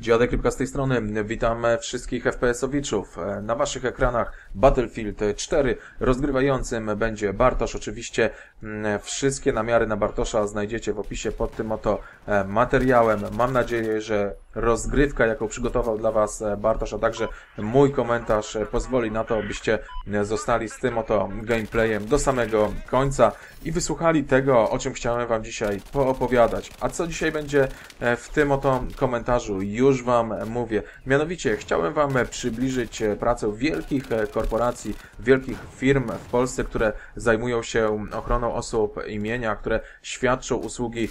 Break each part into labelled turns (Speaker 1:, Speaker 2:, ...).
Speaker 1: Dziadek Rybka z tej strony. Witam wszystkich FPS-owiczów. Na waszych ekranach Battlefield 4. Rozgrywającym będzie Bartosz. Oczywiście mm, wszystkie namiary na Bartosza znajdziecie w opisie pod tym oto e, materiałem. Mam nadzieję, że rozgrywka, jaką przygotował dla was e, Bartosz, a także mój komentarz e, pozwoli na to, byście zostali z tym oto gameplayem do samego końca i wysłuchali tego, o czym chciałem wam dzisiaj poopowiadać. A co dzisiaj będzie w tym oto komentarzu już Wam mówię. Mianowicie chciałem Wam przybliżyć pracę wielkich korporacji, wielkich firm w Polsce, które zajmują się ochroną osób imienia, które świadczą usługi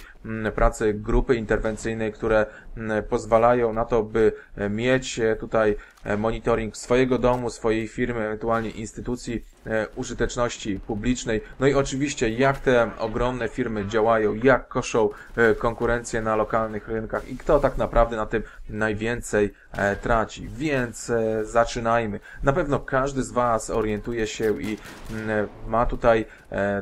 Speaker 1: pracy grupy interwencyjnej, które mm, pozwalają na to, by mieć tutaj monitoring swojego domu, swojej firmy, ewentualnie instytucji. E, użyteczności publicznej. No i oczywiście, jak te ogromne firmy działają, jak koszą e, konkurencję na lokalnych rynkach i kto tak naprawdę na tym najwięcej e, traci. Więc zaczynajmy. Na pewno każdy z Was orientuje się i ma tutaj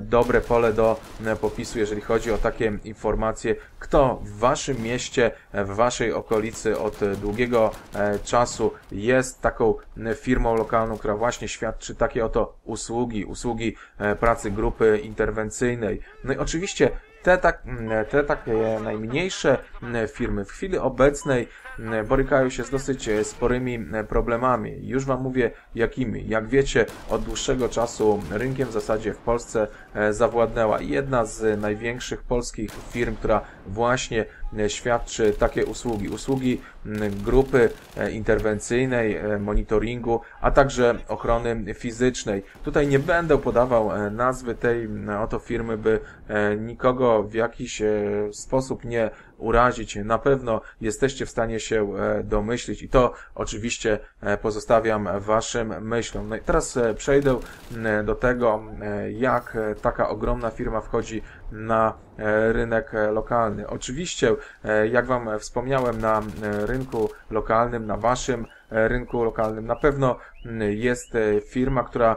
Speaker 1: dobre pole do popisu, jeżeli chodzi o takie informacje, kto w Waszym mieście, w Waszej okolicy od długiego czasu jest taką firmą lokalną, która właśnie świadczy takie oto usługi, usługi e, pracy grupy interwencyjnej. No i oczywiście te, tak, te takie najmniejsze firmy w chwili obecnej borykają się z dosyć e, sporymi problemami. Już Wam mówię jakimi. Jak wiecie, od dłuższego czasu rynkiem w zasadzie w Polsce e, zawładnęła jedna z największych polskich firm, która właśnie świadczy takie usługi. Usługi grupy e, interwencyjnej, monitoringu, a także ochrony fizycznej. Tutaj nie będę podawał nazwy tej oto firmy, by nikogo w jakiś sposób nie urazić. Na pewno jesteście w stanie się e, domyślić i to oczywiście e, pozostawiam waszym myślom. No i teraz e, przejdę do tego, jak taka ogromna firma wchodzi na rynek lokalny. Oczywiście, jak Wam wspomniałem, na rynku lokalnym, na Waszym rynku lokalnym na pewno jest firma, która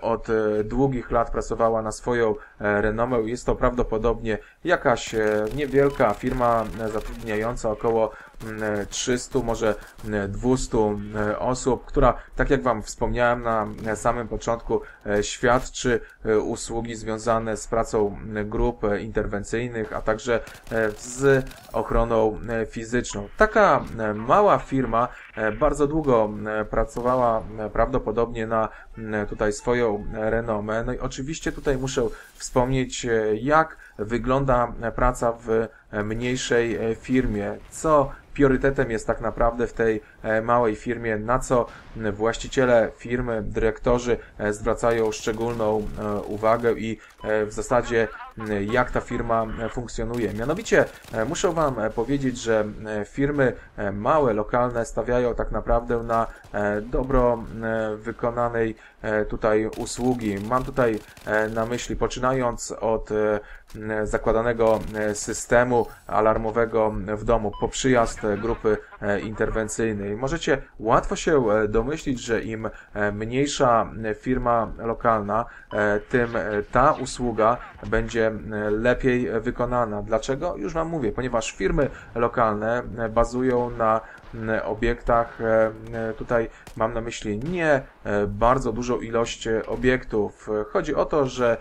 Speaker 1: od długich lat pracowała na swoją renomę. Jest to prawdopodobnie jakaś niewielka firma zatrudniająca około 300, może 200 osób, która, tak jak Wam wspomniałem na samym początku, świadczy usługi związane z pracą grup interwencyjnych, a także z ochroną fizyczną. Taka mała firma bardzo długo pracowała prawdopodobnie na tutaj swoją renomę. No i oczywiście tutaj muszę wspomnieć, jak wygląda praca w mniejszej firmie, co priorytetem jest tak naprawdę w tej e, małej firmie, na co właściciele firmy, dyrektorzy e, zwracają szczególną e, uwagę i w zasadzie jak ta firma funkcjonuje. Mianowicie muszę Wam powiedzieć, że firmy małe, lokalne stawiają tak naprawdę na dobro wykonanej tutaj usługi. Mam tutaj na myśli, poczynając od zakładanego systemu alarmowego w domu po przyjazd grupy interwencyjnej. Możecie łatwo się domyślić, że im mniejsza firma lokalna, tym ta usługa będzie lepiej wykonana. Dlaczego? Już Wam mówię, ponieważ firmy lokalne bazują na obiektach. Tutaj mam na myśli nie bardzo dużą ilość obiektów. Chodzi o to, że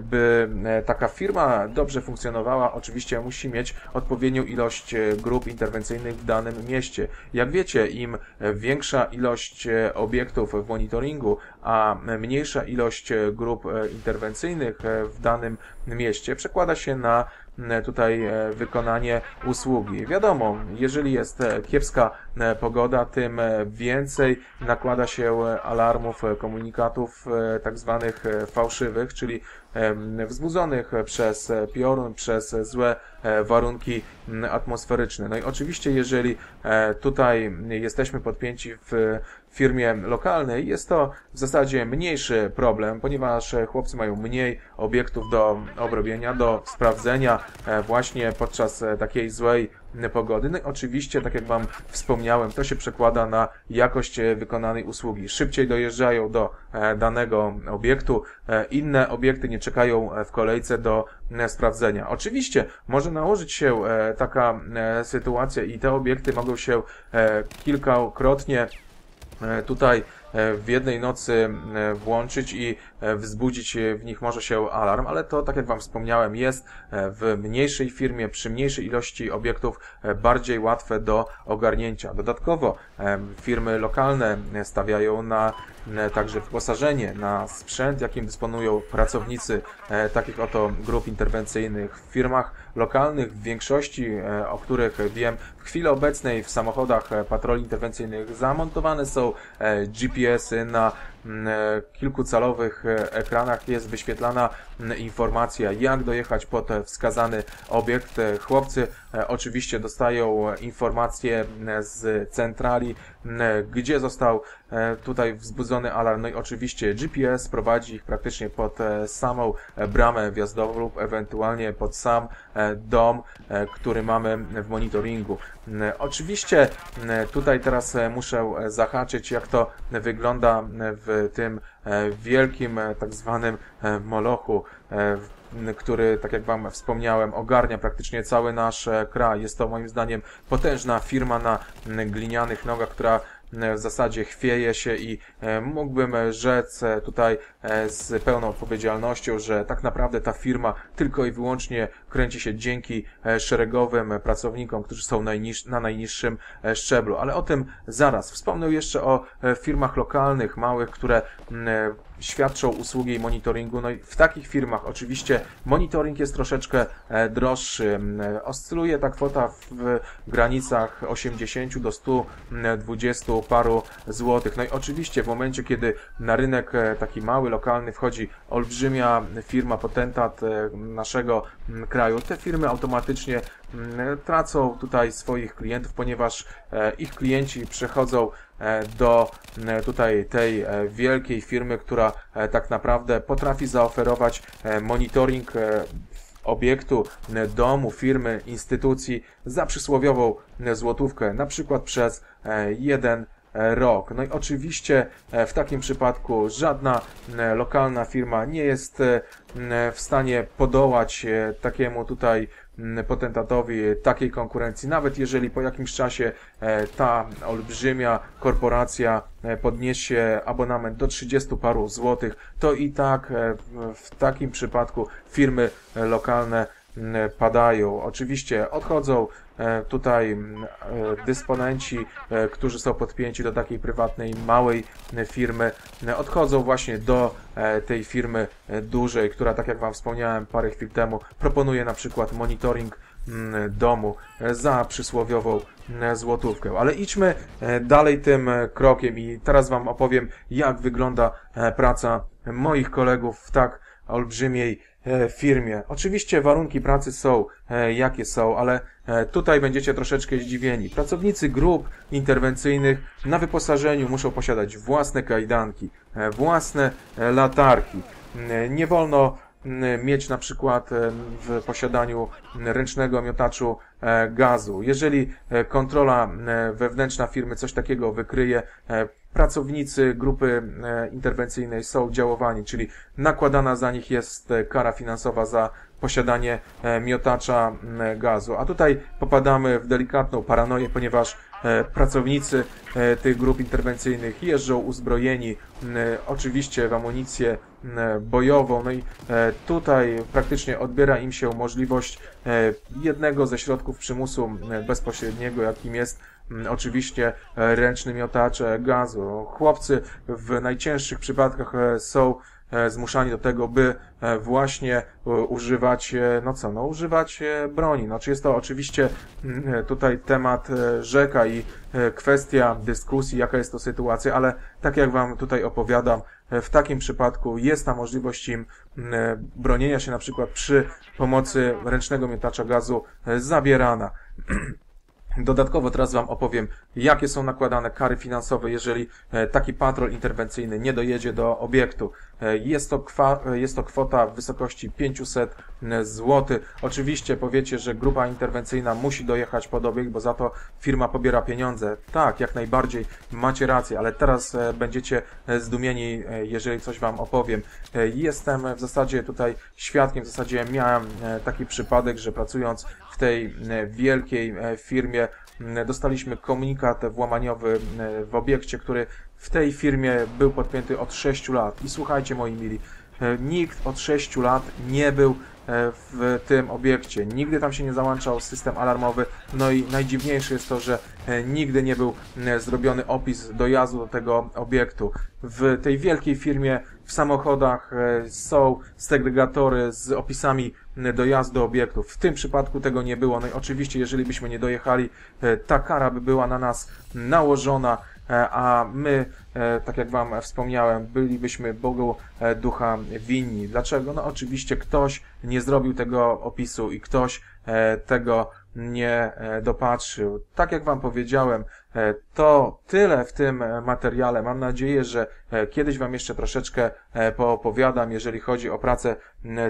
Speaker 1: by taka firma dobrze funkcjonowała, oczywiście musi mieć odpowiednią ilość grup interwencyjnych w danym mieście. Jak wiecie, im większa ilość obiektów w monitoringu, a mniejsza ilość grup interwencyjnych w danym mieście przekłada się na tutaj wykonanie usługi. Wiadomo, jeżeli jest kiepska pogoda, tym więcej nakłada się alarmów, komunikatów tak zwanych fałszywych, czyli wzbudzonych przez piorun, przez złe e, warunki atmosferyczne. No i oczywiście, jeżeli e, tutaj jesteśmy podpięci w firmie lokalnej, jest to w zasadzie mniejszy problem, ponieważ chłopcy mają mniej obiektów do obrobienia, do sprawdzenia e, właśnie podczas takiej złej pogody. No i oczywiście, tak jak Wam wspomniałem, to się przekłada na jakość wykonanej usługi. Szybciej dojeżdżają do danego obiektu, inne obiekty nie czekają w kolejce do sprawdzenia. Oczywiście może nałożyć się taka sytuacja i te obiekty mogą się kilkakrotnie tutaj E, w jednej nocy e, włączyć i e, wzbudzić w nich może się alarm, ale to, tak jak Wam wspomniałem, jest w mniejszej firmie, przy mniejszej ilości obiektów bardziej łatwe do ogarnięcia. Dodatkowo firmy lokalne stawiają na także wyposażenie, na sprzęt, jakim dysponują pracownicy takich oto grup interwencyjnych w firmach lokalnych, w większości, o których wiem, w chwili obecnej w samochodach patroli interwencyjnych zamontowane są GPS FPS in uh, kilkucalowych e, ekranach jest wyświetlana mm, informacja, jak dojechać pod wskazany obiekt. E, chłopcy oczywiście dostają informacje mm, z centrali, gdzie został tutaj wzbudzony alarm. No i oczywiście GPS prowadzi ich praktycznie pod samą bramę wjazdową lub ewentualnie pod sam dom, który mamy w monitoringu. Oczywiście tutaj teraz muszę zahaczyć, jak to wygląda w tym e, wielkim e, tak zwanym e, molochu, który, tak jak Wam wspomniałem, ogarnia praktycznie cały nasz kraj. Jest to moim zdaniem potężna firma na glinianych nogach, która w zasadzie chwieje się i e, mógłbym rzec e, tutaj e, z pełną odpowiedzialnością, że tak naprawdę ta firma tylko i wyłącznie kręci się dzięki szeregowym pracownikom, którzy są na najniższym szczeblu. Ale o tym zaraz. Wspomnę jeszcze o firmach lokalnych, małych, które świadczą usługi monitoringu. No i w takich firmach oczywiście monitoring jest troszeczkę e, droższy. E, oscyluje ta kwota w granicach 80 do 120 paru złotych. No i oczywiście w momencie, kiedy na rynek e, taki mały, lokalny wchodzi olbrzymia firma, potentat naszego kraju, te firmy automatycznie tracą tutaj swoich klientów, ponieważ ich klienci przechodzą do e, tutaj tej e, wielkiej firmy, która tak naprawdę potrafi zaoferować monitoring obiektu, domu, firmy, instytucji za przysłowiową złotówkę, na przykład przez jeden rok. No i oczywiście w takim przypadku żadna lokalna firma nie jest w stanie podołać takiemu tutaj potentatowi takiej konkurencji, nawet jeżeli po jakimś czasie e, ta olbrzymia korporacja e, podniesie abonament do 30 paru złotych, to i tak e, w takim przypadku firmy lokalne padają. Oczywiście odchodzą E, tutaj e, dysponenci, e, którzy są podpięci do takiej prywatnej, małej firmy, odchodzą właśnie do tej firmy dużej, która, tak jak Wam wspomniałem parę chwil temu, proponuje na przykład monitoring domu za przysłowiową złotówkę. Ale idźmy dalej tym krokiem i teraz Wam opowiem, jak wygląda praca moich kolegów w tak olbrzymiej firmie. Oczywiście warunki pracy są jakie są, ale E, tutaj będziecie troszeczkę zdziwieni. Pracownicy grup interwencyjnych na wyposażeniu muszą posiadać własne kajdanki, e, własne e, latarki. Nie wolno mieć na przykład w posiadaniu ręcznego miotaczu gazu. Jeżeli kontrola wewnętrzna firmy coś takiego wykryje, pracownicy grupy interwencyjnej są działowani, czyli nakładana za nich jest kara finansowa za posiadanie e, miotacza gazu. A tutaj popadamy w delikatną paranoję, ponieważ e, pracownicy e, tych grup interwencyjnych jeżdżą uzbrojeni oczywiście w amunicję bojową. No i tutaj praktycznie odbiera im się możliwość jednego ze środków przymusu bezpośredniego, jakim jest oczywiście ręczny miotacz gazu. Chłopcy w najcięższych przypadkach są zmuszani do tego, by e, właśnie e, używać, no co, no używać broni. No, czy jest to oczywiście mm, tutaj temat rzeka i kwestia dyskusji, jaka jest to sytuacja, ale tak jak Wam tutaj opowiadam, w takim przypadku jest ta możliwość im mm, bronienia się na przykład przy pomocy ręcznego miotacza gazu zabierana. Dodatkowo teraz Wam opowiem, jakie są nakładane kary finansowe, jeżeli e, taki patrol interwencyjny nie dojedzie do obiektu. E, jest to, kwa, e, jest to kwota w wysokości 500 zł. Oczywiście powiecie, że grupa interwencyjna musi dojechać pod obiekt, bo za to firma pobiera pieniądze. Tak, jak najbardziej macie rację, ale teraz będziecie zdumieni, jeżeli coś Wam opowiem. Jestem w zasadzie tutaj świadkiem, w zasadzie miałem taki przypadek, że pracując tej wielkiej firmie dostaliśmy komunikat włamaniowy w obiekcie, który w tej firmie był podpięty od 6 lat. I słuchajcie moi mili, e, nikt od 6 lat nie był e, w tym obiekcie. Nigdy tam się nie załączał system alarmowy. No i najdziwniejsze jest to, że e, nigdy nie był zrobiony opis dojazdu do tego obiektu. W tej wielkiej firmie w samochodach są segregatory z opisami dojazdu do obiektów. W tym przypadku tego nie było. No i oczywiście, jeżeli byśmy nie dojechali, ta kara by była na nas nałożona. E, a my, e, tak jak Wam wspomniałem, bylibyśmy Bogu e, Ducha winni. Dlaczego? No oczywiście ktoś nie zrobił tego opisu i ktoś tego nie dopatrzył. Tak jak Wam powiedziałem, to tyle w tym materiale. Mam nadzieję, że kiedyś Wam jeszcze troszeczkę poopowiadam, jeżeli chodzi o pracę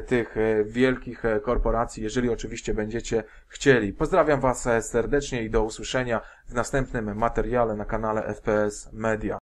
Speaker 1: tych wielkich korporacji, jeżeli oczywiście będziecie chcieli. Pozdrawiam Was serdecznie i do usłyszenia w następnym materiale na kanale FPS Media.